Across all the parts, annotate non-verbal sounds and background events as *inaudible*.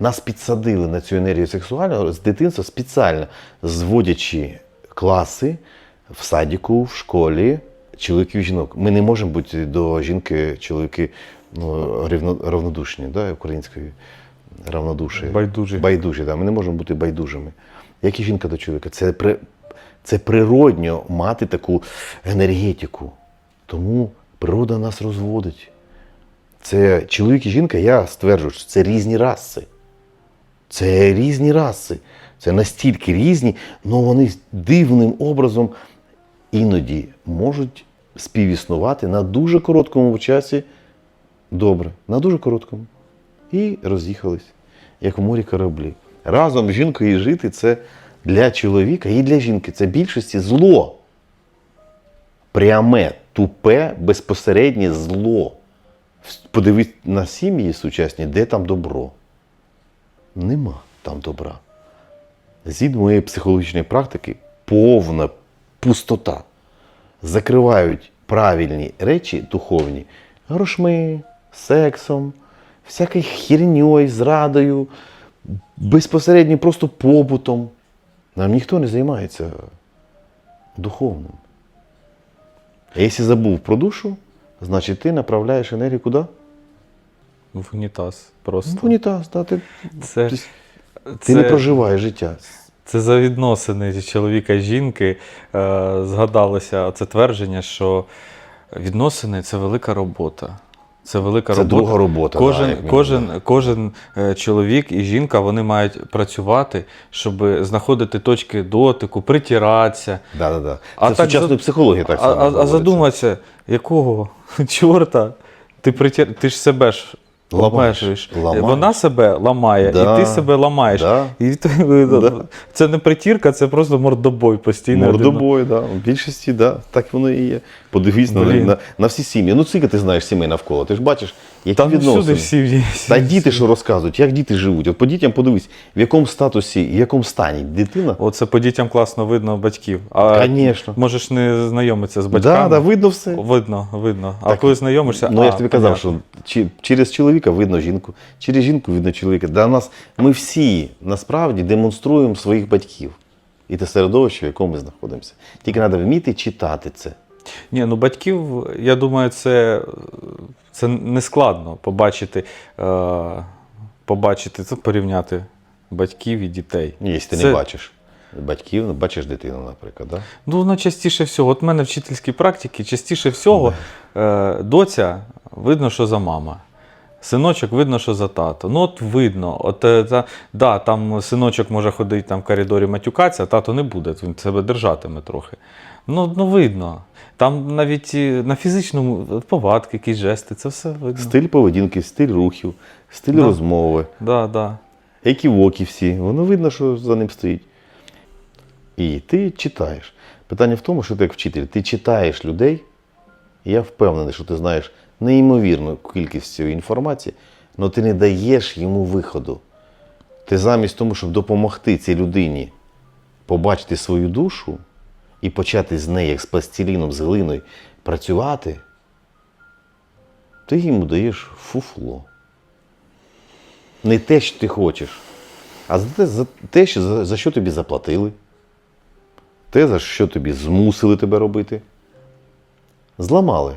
Нас підсадили на цю енергію сексуальну з дитинства спеціально, зводячи класи в садіку, в школі, чоловіків і жінок. Ми не можемо бути до жінки, чоловіки ну, рівно- равнодушні, да, української равнодуші. Байдужі. Байдужі, да. Ми не можемо бути байдужими. Як і жінка до чоловіка. Це, при, це природньо мати таку енергетику. Тому природа нас розводить. Це чоловік і жінка, я стверджую, що це різні раси. Це різні раси. Це настільки різні, але вони дивним образом іноді можуть співіснувати на дуже короткому часі добре, на дуже короткому. І роз'їхались, як в морі кораблі. Разом з жінкою жити це для чоловіка і для жінки. Це більшості зло. Пряме, тупе, безпосереднє зло. Подивись на сім'ї сучасні, де там добро. Нема там добра. Згідно моєї психологічної практики, повна пустота. Закривають правильні речі духовні грошми, сексом, всякою херньою, зрадою, безпосередньо просто побутом. Нам ніхто не займається духовним. А якщо забув про душу, значить ти направляєш енергію куди? В унітаз просто. В унітаз. Да, ти, Це, ти, це, не проживаєш життя. це за відносини чоловіка і жінки е, згадалося це твердження, що відносини це велика робота. Це велика Це робота. друга робота, Кожен, да, кожен, кожен е, чоловік і жінка вони мають працювати, щоб знаходити точки дотику, притиратися. Да, да, да. А Це так сучасної за- психології так само. а, а задуматися, якого *laughs* чорта ти притір... ти ж себе ж Ламаєш, ламаєш. Вона себе ламає, Да, і ти себе ламаєш. да. І *laughs* Да. Це не притірка, це просто мордобой постійно. Мордобой, да. В більшості, да, так воно і є. Подивись на, на, на всі сім'ї. Ну, скільки ти знаєш сімей навколо. Ти ж бачиш, які Там відносини. всі є. Та діти що розказують, як діти живуть. От по дітям подивись, в якому статусі, в якому стані дитина. Оце по дітям класно видно батьків. А Звісно. можеш не знайомитися з батьками. да, видно все. Видно, видно. А Так, коли знайомишся, Ну, а, я ж тобі казав, понятно. що чи, через чоловіка видно жінку, через жінку видно чоловіка. Для нас ми всі насправді демонструємо своїх батьків і те середовище, в якому ми знаходимося. Тільки треба вміти читати це. Ні, ну батьків, я думаю, це, це не складно побачити, е, побачити, це порівняти батьків і дітей. Ні, якщо ти Це- не бачиш батьків, ну, бачиш дитину, наприклад. Да? Ну, ну частіше всього. От в мене вчительські практики, частіше всього е, доця видно, що за мама. Синочок видно, що за тато. Ну, от видно. От, е, та, да, там синочок може ходити там в коридорі матюкатися, а тато не буде, він себе держатиме трохи. Ну, ну видно. Там навіть на фізичному повадки, якісь жести, це все видно. Стиль поведінки, стиль рухів, стиль Да. розмови, Да, да. еківоки всі. Воно видно, що за ним стоїть. І ти читаєш. Питання в тому, що ти як вчитель, ти читаєш людей, і я впевнений, що ти знаєш неймовірну кількість інформації, але ти не даєш йому виходу. Ти замість того, щоб допомогти цій людині побачити свою душу і почати з нею, як з пластиліном, з глиною, працювати, ти йому даєш фуфло. Не те, що ти хочеш, а за те що, за, за що тобі заплатили, те, за що тобі змусили тебе робити. Зламали.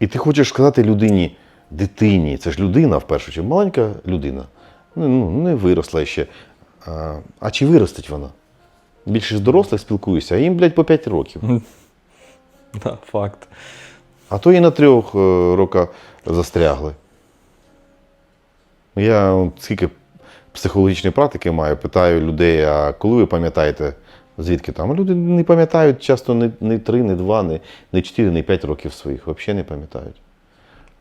І ти хочеш сказати людині, дитині, це ж людина в першу чергу, маленька людина. Ну, не виросла ще. А, а чи виростить вона? Більше ж дорослих спілкуюся, а їм, блядь, по 5 років. Да, факт. А то і на трьох е, роках застрягли. Я скільки психологічної практики маю, питаю людей, а коли ви пам'ятаєте, звідки там? Люди не пам'ятають часто не, не 3, не 2, не, не 4, не 5 років своїх, взагалі не пам'ятають.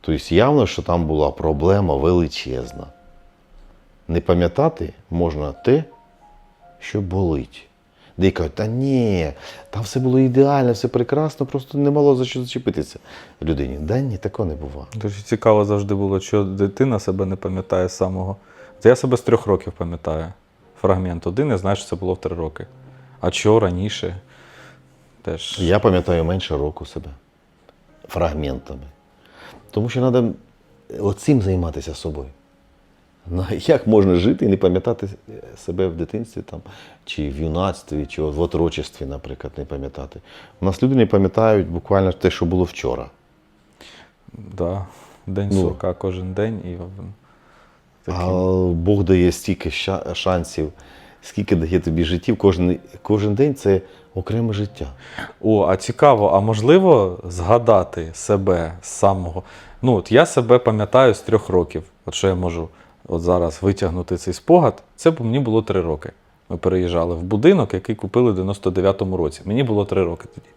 Тобто явно, що там була проблема величезна. Не пам'ятати можна те, що болить. Де кажуть, та ні, там все було ідеально, все прекрасно, просто не мало за що зачепитися людині. Да ні, такого не буває. Дуже цікаво завжди було, що дитина себе не пам'ятає з самого. Це я себе з трьох років пам'ятаю. Фрагмент один, я знаю, що це було в три роки. А чого раніше? Теж. Я пам'ятаю менше року себе фрагментами. Тому що треба оцим займатися собою. Ну, як можна жити і не пам'ятати себе в дитинстві там, чи в юнацтві, чи в отрочестві, наприклад, не пам'ятати. У нас люди не пам'ятають буквально те, що було вчора. Да. День Ну. сурка кожен день і такі. А Бог дає стільки шансів, скільки дає тобі життів. Кожен, кожен день це окреме життя. О, а цікаво, а можливо згадати себе з самого. Ну, от я себе пам'ятаю з трьох років. От що я можу от зараз витягнути цей спогад. Це б мені було три роки. Ми переїжджали в будинок, який купили в 99-му році. Мені було три роки тоді.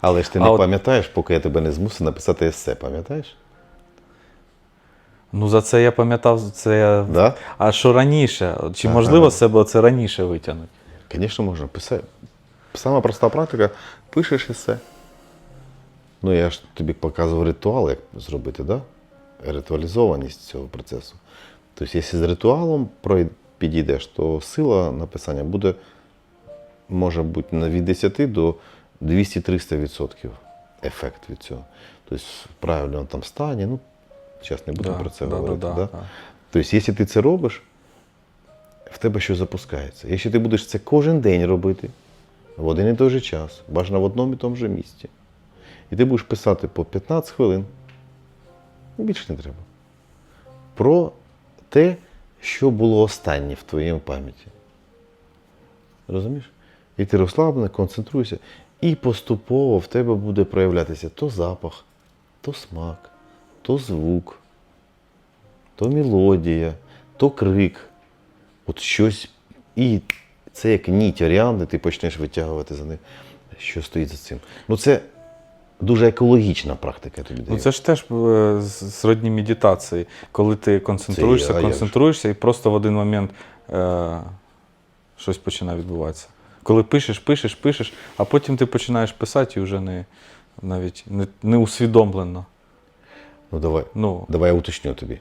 Але ж ти А не от- пам'ятаєш, поки я тебе не змусив написати есе, пам'ятаєш? Ну, за це я пам'ятав, це я. Да? А що раніше? Чи Ага. можливо з себе це раніше витягнути? Звісно, можна писати. Сама проста практика, пишеш есе. Ну, я ж тобі показував ритуал, як зробити, да? ритуалізованість цього процесу. Тобто, якщо з ритуалом підійдеш, то сила написання буде, може бути на- від 10 до 200-300% ефект від цього. Тобто, в правильному там стані, ну, зараз не будемо про це да, говорити. да, Да, да, да. Тобто, якщо ти це робиш, в тебе щось запускається. Якщо ти будеш це кожен день робити, в один і той же час, бажано в одному і тому же місці, і ти будеш писати по 15 хвилин, більше не треба. Про те, що було останнє в твоєму пам'яті. Розумієш? І ти розслаблений, концентруйся, і поступово в тебе буде проявлятися то запах, то смак, то звук, то мелодія, то крик. От щось. І це як ніть оріанди, ти почнеш витягувати за них, що стоїть за цим. Ну це дуже екологічна практика тобі Ну, це ж теж е, сродні медитації, коли ти концентруєшся, Це концентруєшся, і просто в один момент е, щось починає відбуватися. Коли пишеш, пишеш, пишеш, а потім ти починаєш писати і вже не, навіть не, не усвідомлено. Ну давай, Ну, давай я уточню тобі.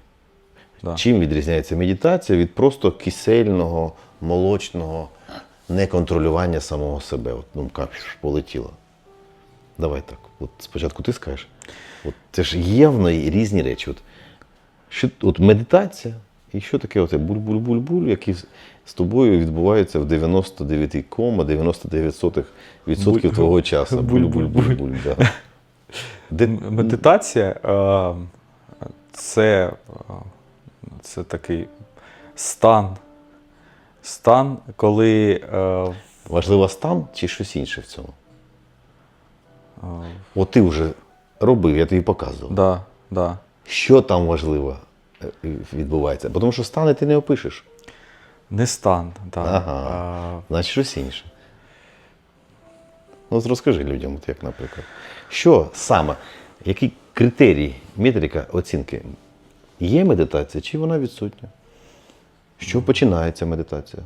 да. Чим відрізняється медитація від просто кисельного, молочного неконтролювання самого себе? От думка пш, полетіла. Давай так. От спочатку ти скажеш. От це ж явно і різні речі. От, що, от медитація, і що таке оце буль-буль-буль-буль, який з- тобою відбувається в 99,99% відсотків Буль- твого часу. *laughs* буль-буль-буль. Буль-буль-буль. Да. Де, М- Медитація е, це, е, це такий стан. Стан, коли е, важливо стан чи щось інше в цьому? От ти вже робив, я тобі показував. да, да. Що там важливо відбувається? Бо Тому що стани ти не опишеш, не стан. Да. Ага. Е, значить щось інше. Ну, розкажи людям, от як, наприклад. Що саме, який критерій, метрика оцінки? Є медитація чи вона відсутня? Що починається медитація?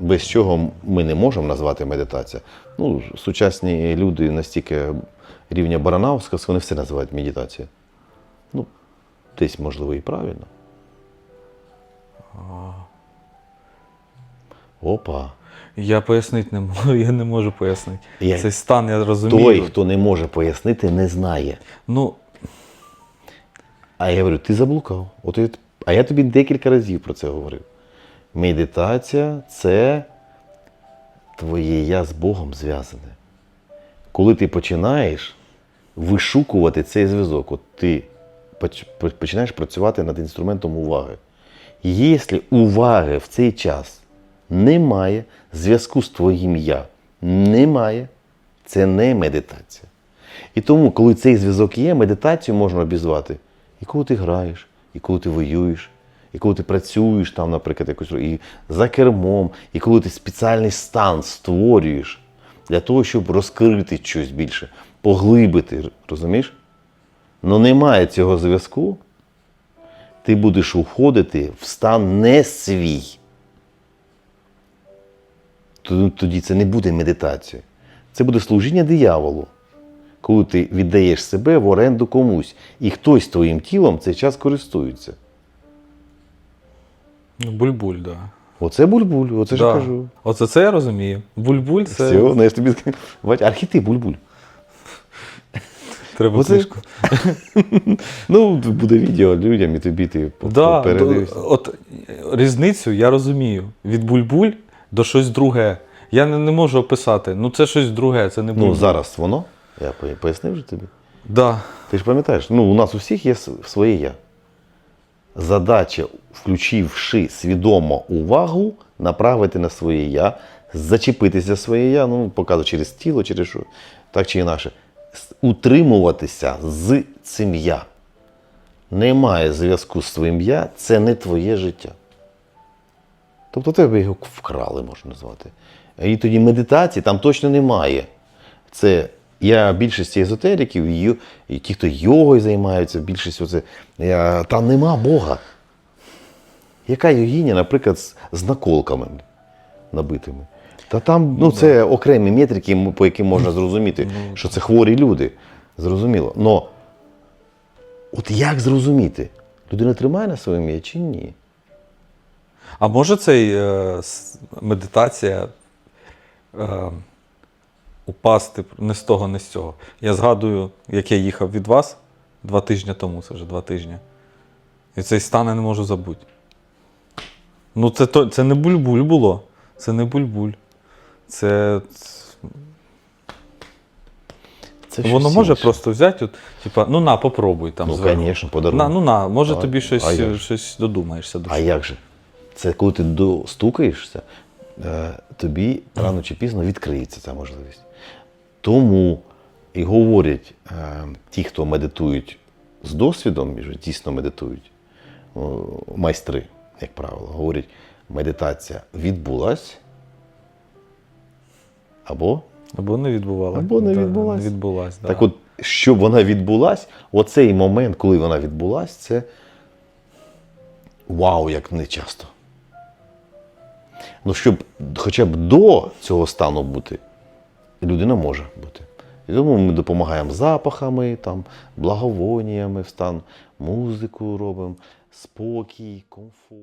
Без чого ми не можемо назвати медитація. Ну, сучасні люди настільки рівня Баранауска, вони все називають медитація. Ну, десь, можливо, і правильно. Опа. Я пояснити не можу, *laughs* я не можу пояснити. Я- Цей стан я розумію. Той, хто не може пояснити, не знає. Ну, А я говорю, ти заблукав. От я, а я тобі декілька разів про це говорив. Медитація це твоє я з Богом зв'язане. Коли ти починаєш вишукувати цей зв'язок, от ти починаєш працювати над інструментом уваги. Якщо уваги в цей час немає, зв'язку з твоїм я немає, це не медитація. І тому, коли цей зв'язок є, медитацію можна обізвати. І коли ти граєш, і коли ти воюєш, і коли ти працюєш там, наприклад, якось і за кермом, і коли ти спеціальний стан створюєш для того, щоб розкрити щось більше, поглибити, розумієш? Ну немає цього зв'язку, ти будеш уходити в стан не свій. Т- Тоді це не буде медитація. Це буде служіння дияволу коли ти віддаєш себе в оренду комусь, і хтось твоїм тілом цей час користується. ну, буль-буль, так. Да. Оце бульбуль, оце ж Да. я кажу. Оце це я розумію. Буль-буль це. Все, ну я ж тобі. Бач, архетип бульбуль. Треба Оце- книжку. *laughs* Ну, буде відео людям, і тобі ти Да, передивишся. от різницю я розумію. Від буль-буль до щось друге. Я не, не можу описати. Ну це щось друге, це не буль Ну, зараз воно. Я пояснив вже тобі. Да. Ти ж пам'ятаєш, ну, у нас у всіх є своє я. Задача, включивши свідомо увагу, направити на своє я, зачепитися за своє я, ну, показую через тіло, через що, так чи інакше. Утримуватися з цим я. Немає зв'язку з своїм я, це не твоє життя. Тобто тебе його вкрали, можна назвати. І тоді медитації там точно немає. Це я більшості езотериків, і, і ті, хто йогою займаються, більшість оце, я, там нема Бога. Яка йогиня, наприклад, з, з наколками набитими? Та там ну, це окремі метрики, по яким можна зрозуміти, що це хворі люди. Зрозуміло. Но от як зрозуміти? Людина тримає на своєму я чи ні? А може цей е, медитація е, упасти не з того, не з цього. Я згадую, як я їхав від вас два тижні тому, це вже два тижні. І цей стан я не можу забути. Ну, це, то, це не буль-буль було. Це не буль-буль. Це. Це Воно може інше. просто взяти, от, типа, ну на, попробуй там. Ну, звісно, подарунок. На, ну на, може А- тобі щось, а щось додумаєшся. до А як же? Це коли ти достукаєшся, е, тобі рано чи пізно відкриється ця можливість. Тому і говорять е, ті, хто медитують з досвідом, і вже дійсно медитують, майстри, як правило, говорять, медитація відбулась або Або не відбувалася. Або не відбулась. Відбулась, да. Так от, щоб вона відбулась, оцей момент, коли вона відбулась, це вау, як не часто. Ну, щоб хоча б до цього стану бути, людина може бути. І тому ми допомагаємо запахами, там, благовоніями в стан, музику робимо, спокій, комфорт.